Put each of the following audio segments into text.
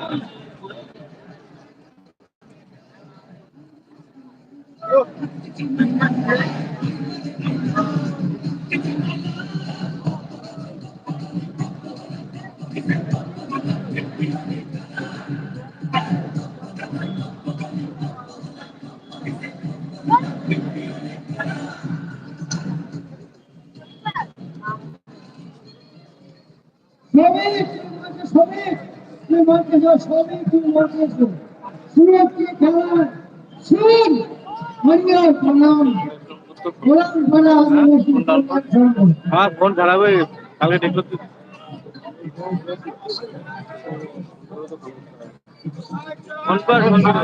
শ্রমিক সুরতকে সুর হরিয়া প্রণাম। গোলাম সংঘ আমার ফোন খারাপ হয়ে কালকে দেখল ফোন কর ফোন কর।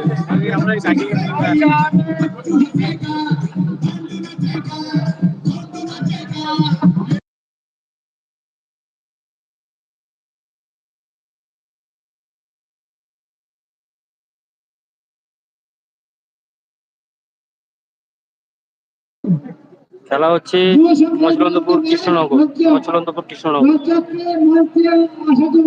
আমরা খেলা হচ্ছে মচলন্দপুর কৃষ্ণনগর মচলন্দপুর কৃষ্ণনগর। রাজ্যকে মন্ত্রী আসাদুল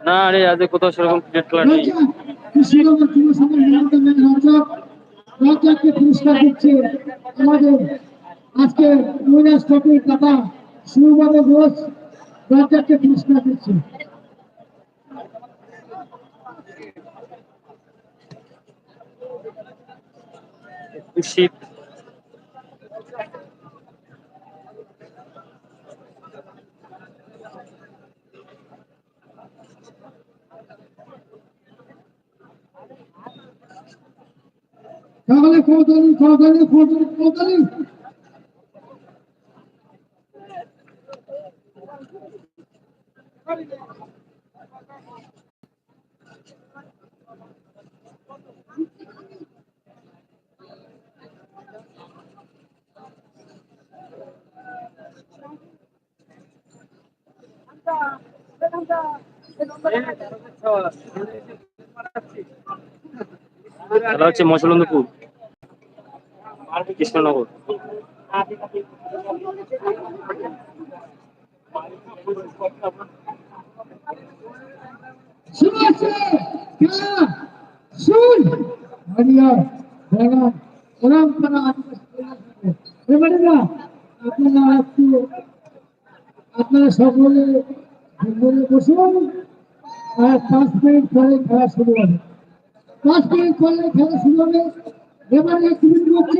না রে আজ কোথাও সেরকম ক্রিকেট খেলা নেই। কৃষ্ণনগর যুব সংঘের নিয়ন্ত্রণের রাজক রাজাকে পুরস্কার দিচ্ছে আমাদের আজকে উইনার্স ট্রফির দাতা সুবাবু ঘোষ রাজাকে পুরস্কার দিচ্ছে শীত তাহলে কৌতলি কৌতলি কৌতলি কৌতলি খেলা হচ্ছে মচলন্দপুর কৃষ্ণনগর। আপনারা সকলে বসুন। আর পাঁচ মিনিট পরে খেলা শুরু হবে। পাঁচ মিনিট পরে খেলা শুরু হবে। এবারে খেলা শুরু হবে।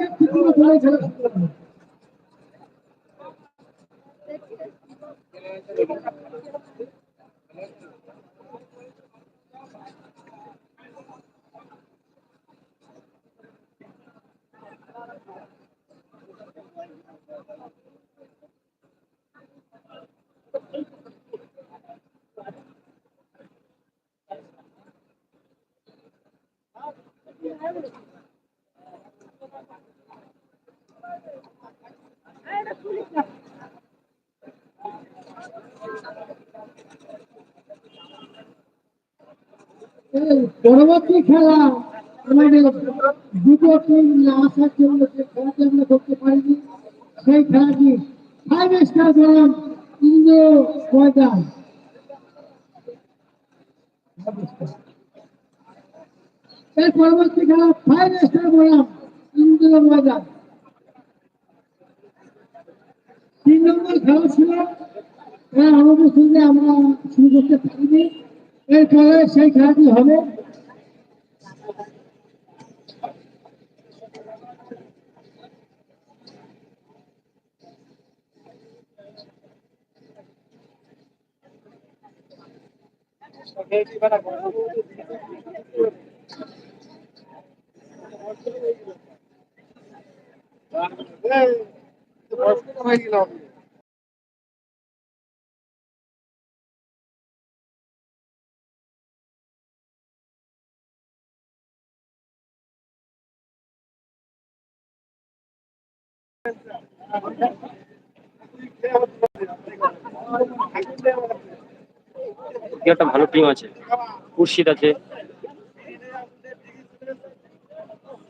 পরবর্তী খেলা, আমাদের দুটো টিম না আসার জন্য যে খেলাটি আমরা করতে পারিনি, সেই খেলাটি ফাইভ স্টার ময়দান। এর পরবর্তী খেলা ফাইভ স্টার বলাম তিন নম্বর খেলা ছিল হ্যাঁ অনুপস্থিতিতে আমরা শুরু করতে পারিনি। সেই খেলাটি হবে। Okay, you better go. একটা ভালো টিম আছে। মুর্শিদ আছে বুধবার বিজয় আছে আর সংগীত ওপরে কোনো বিশ্বকাপ না সেই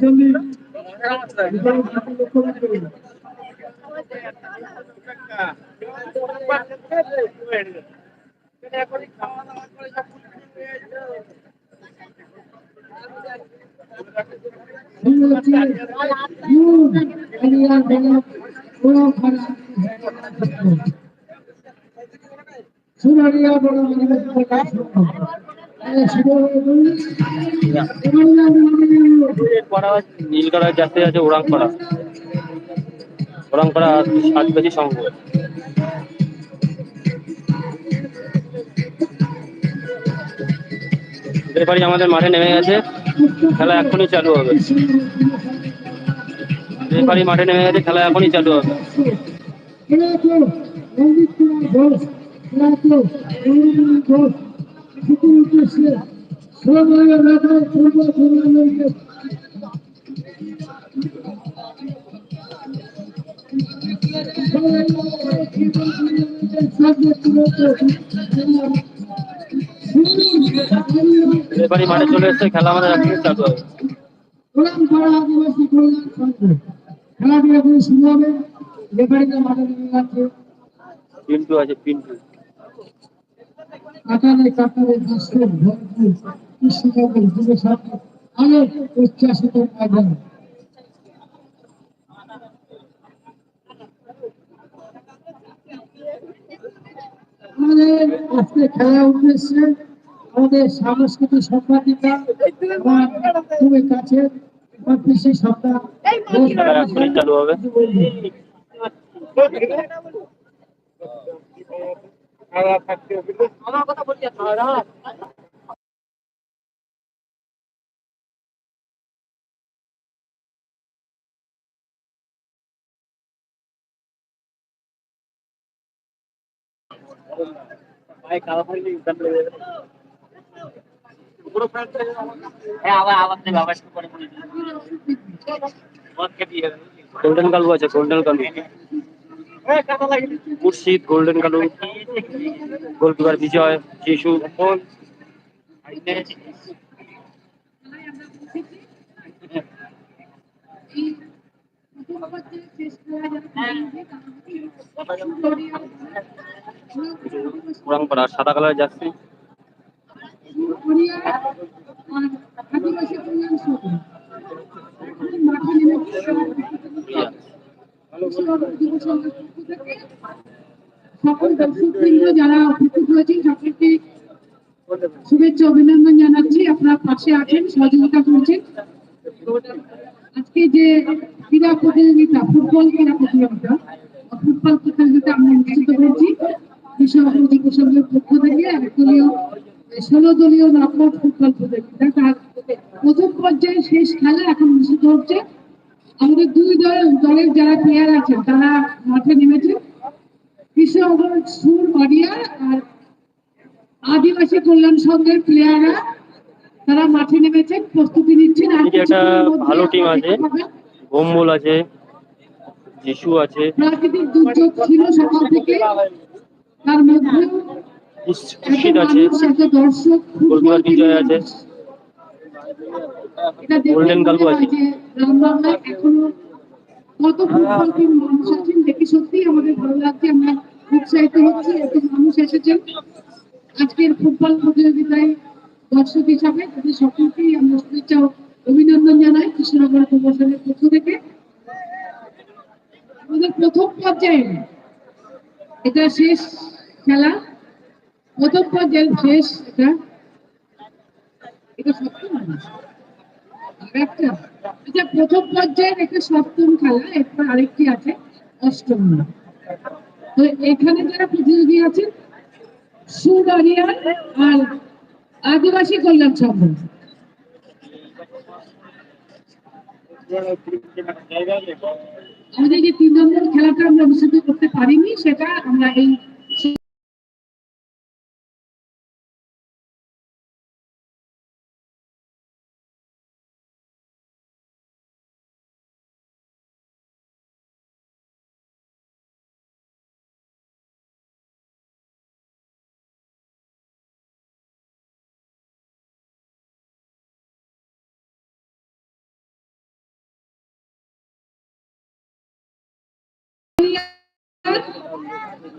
জন্য তাই জন্য লক্ষ্য রাখবে সুরারিয়া বড় নীল কালার জার্সি আছে ওরাং পাড়া ওরাং পাড়া সাত কেজি সংঘ আমাদের মাঠে নেমে গেছে খেলা এখনই চালু হবে রেফারি মাঠে নেমে গেছে খেলা এখনই চালু হবে মাঠে চলে এসেছে খেলা আমাদের এখনই চালু হবে খেলাটি এখন শুরু হবে। রেফারিকে মাঠে যাচ্ছে। পিন্টু আছে পিন্টু। কাটারে কাটারে হাসতে ভরপুর কৃষ্ণনগর যুব সাথে আলো উচ্ছ্বাসিত ময়দান। আমাদের আজকে খেলা উদ্দেশ্যে আমাদের সাংস্কৃতিক সম্পাদিকা খুবই কাছে আমার পিসি সন্তান খেলা এখনই চালু হবে গোল্ডেন কালু আছে গোল্ডেন কালু মুর্শিদ গোল্ডেন কালু গোলকিপার বিজয় যিশু সাদা কালার সংঘ মাঠে নেমে সকল দর্শকবৃন্দ যারা উপস্থিত হয়েছেন, সকলকে শুভেচ্ছা, অভিনন্দন জানাচ্ছি। আপনার পাশে আছেন, সহযোগিতা করছেন। আজকে যে ক্রীড়া প্রতিযোগিতা, ফুটবল ক্রীড়া প্রতিযোগিতা বা ফুটবল প্রতিযোগিতা আমরা অনুষ্ঠিত করছি কৃষক যুব সংঘের পক্ষ থেকে একদলীয় ষোলো দলীয় নকআউট ফুটবল প্রতিযোগিতা তার প্রথম পর্যায়ে শেষ খেলা এখন অনুষ্ঠিত হচ্ছে আমাদের দুই দল দলের যারা প্লেয়ার আছেন তারা মাঠে নেমেছে কৃষক সুর মারিয়া আর আদিবাসী কল্যাণ সংঘের প্লেয়াররা তারা মাঠে নেমেছেন প্রস্তুতি নিচ্ছেন আর এদিকে একটা কিছুক্ষণের মধ্যে ভালো আপনারা আছে। ভোম্বল আছে যিশু আছে। বিজয় গোল্ডেন কালু কত ফুটবল টিম মানুষ আছেন দেখে সত্যিই আমাদের ভালো লাগছে। আমরা উৎসাহিত হচ্ছি এত মানুষ এসেছেন। আজকের ফুটবল প্রতিযোগিতায় দর্শক হিসাবে তাদের সকলকেই আমরা শুভেচ্ছা অভিনন্দন জানাই কৃষ্ণনগর প্রশাসনের পক্ষ থেকে। আমাদের প্রথম পর্যায়ে এটা শেষ খেলা। প্রথম পর্যায়ে শেষ এটা। এটা সপ্তম একটা। আচ্ছা প্রথম পর্যায়ের একটা সপ্তম খেলা, এরপর আরেকটি আছে অষ্টম। তো এখানে যারা প্রতিযোগী আছে সুরারিয়ার আর আদিবাসী কল্যাণ সংঘ। আমাদের যে তিন নম্বর খেলাটা আমরা অনুষ্ঠিত করতে পারিনি সেটা আমরা এই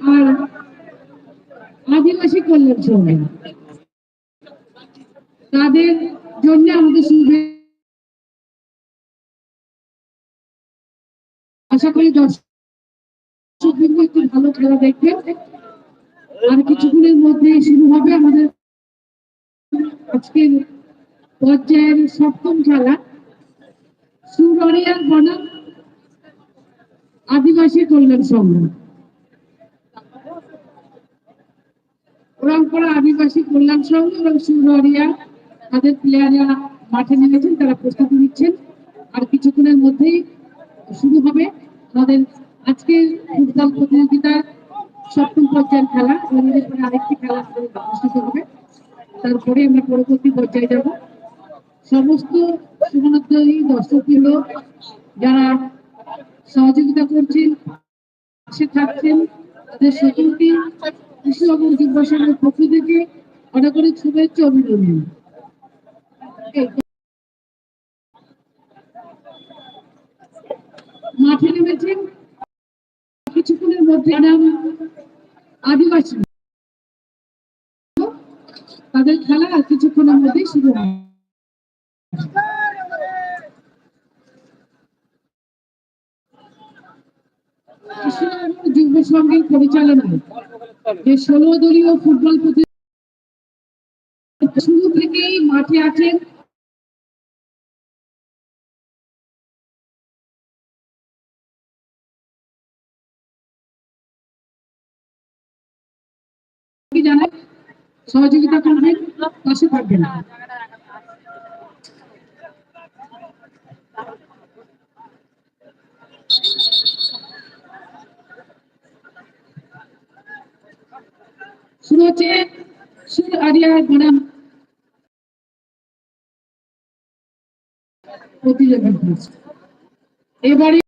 আর আদিবাসী কল্যাণ সংঘ তাদের জন্য আমাদের আশা করি দর্শক একটু ভালো খেলা দেখবেন। আর কিছুক্ষণের মধ্যে শুরু হবে আমাদের আজকের পর্যায়ের সপ্তম খেলা। সুররিয়ার বনাম আদিবাসী কল্যাণ সংঘ ওরাংপাড়া আদিবাসী কল্যাণ সংঘ এবং সুররিয়া তাদের প্লেয়াররা মাঠে নেমেছেন, তারা প্রস্তুতি নিচ্ছেন। আর কিছুক্ষণের মধ্যেই শুরু হবে আমাদের আজকে ফুটবল প্রতিযোগিতার সপ্তম পর্যায়ের খেলা। এরপরে আরেকটি খেলা আমাদের অনুষ্ঠিত হবে। তারপরে আমরা পরবর্তী পর্যায়ে যাব। সমস্ত শুভনার্থী দর্শকবৃন্দ যারা সহযোগিতা করছেন, পাশে থাকছেন তাদের সকলকে কৃষি এবং যুব পক্ষ থেকে অনেক অনেক শুভেচ্ছা অভিনন্দন। মাঠে নেমেছেন কিছুক্ষণের মধ্যে আদিবাসী। তাদের খেলা কিছুক্ষণের মধ্যেই শুরু হবে যুব সংঘের পরিচালনায় যে ষোলো দলীয় ফুটবল শুরু থেকেই মাঠে আছেন সহযোগিতা করবেন, পাশে থাকবেন। শুরু হচ্ছে সুর আরিয়া বনাম প্রতিযোগিতা এবারে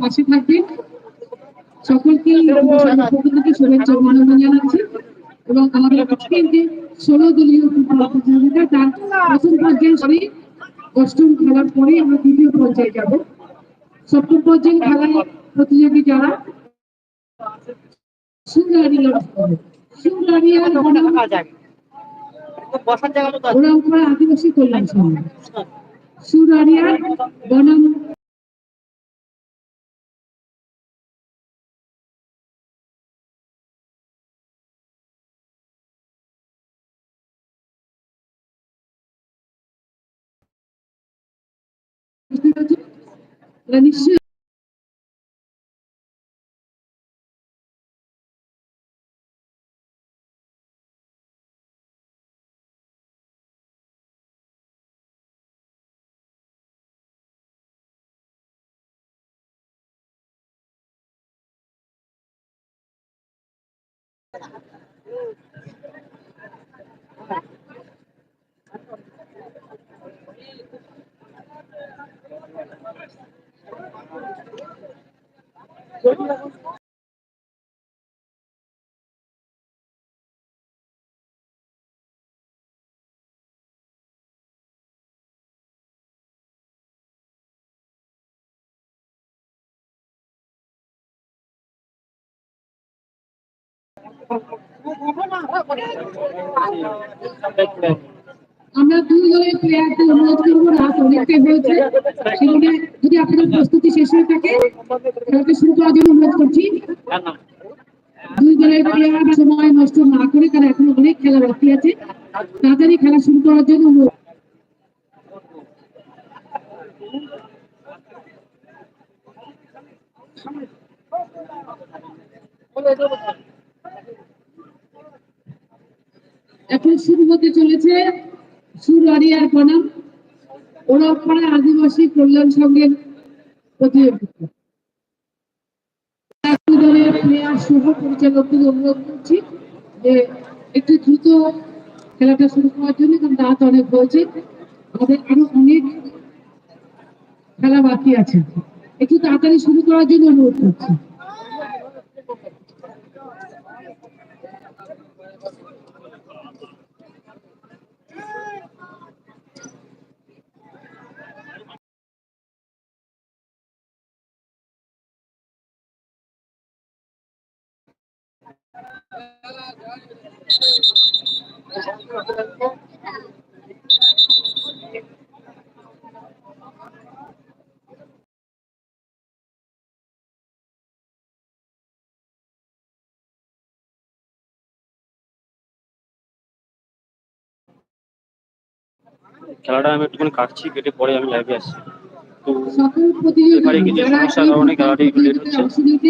পাশে থাকবেন সকলকে শুভেচ্ছা জানাচ্ছি এবং আমাদের ষোলো দলীয় তার প্রথম পর্যায়ে অষ্টম খেলার পরে আমরা দ্বিতীয় পর্যায়ে যাব। সপ্তম পর্যায়ে খেলায় প্রতিযোগী যারা আদিবাসী কল্যাণ সংঘ সুরারিয়া বনাম নিশ্চয়ই আমরা দুই দলের প্লেয়ারদের অনুরোধ করব রাত অনেকটাই হয়েছে সেখানে যদি আপনাদের প্রস্তুতি শেষ হয়ে থাকে খেলাটা শুরু করার জন্য অনুরোধ করছি। দুই দলের সময় নষ্ট না করে তারা এখনও অনেক খেলা বাকি আছে। তাড়াতাড়ি খেলা শুরু করার জন্য অনুরোধ। এখন শুরু হতে চলেছে সুরারিয়ার বনাম ওরাপাড়া আদিবাসী কল্যাণ সংঘের অনুরোধ করছি যে একটু খেলাটা শুরু করার জন্য অনেক আরও অনেক খেলা বাকি আছে। একটু তাড়াতাড়ি শুরু করার জন্য অনুরোধ করছি। খেলাটা আমি একটুখানি কাটছি কেটে পরে আমি লাইভে আসছি। তো সকল প্রতিযোগী এবারে কিছু যারা সমস্যার কারণে খেলাটি একটু লেট হচ্ছে অংশ নিতে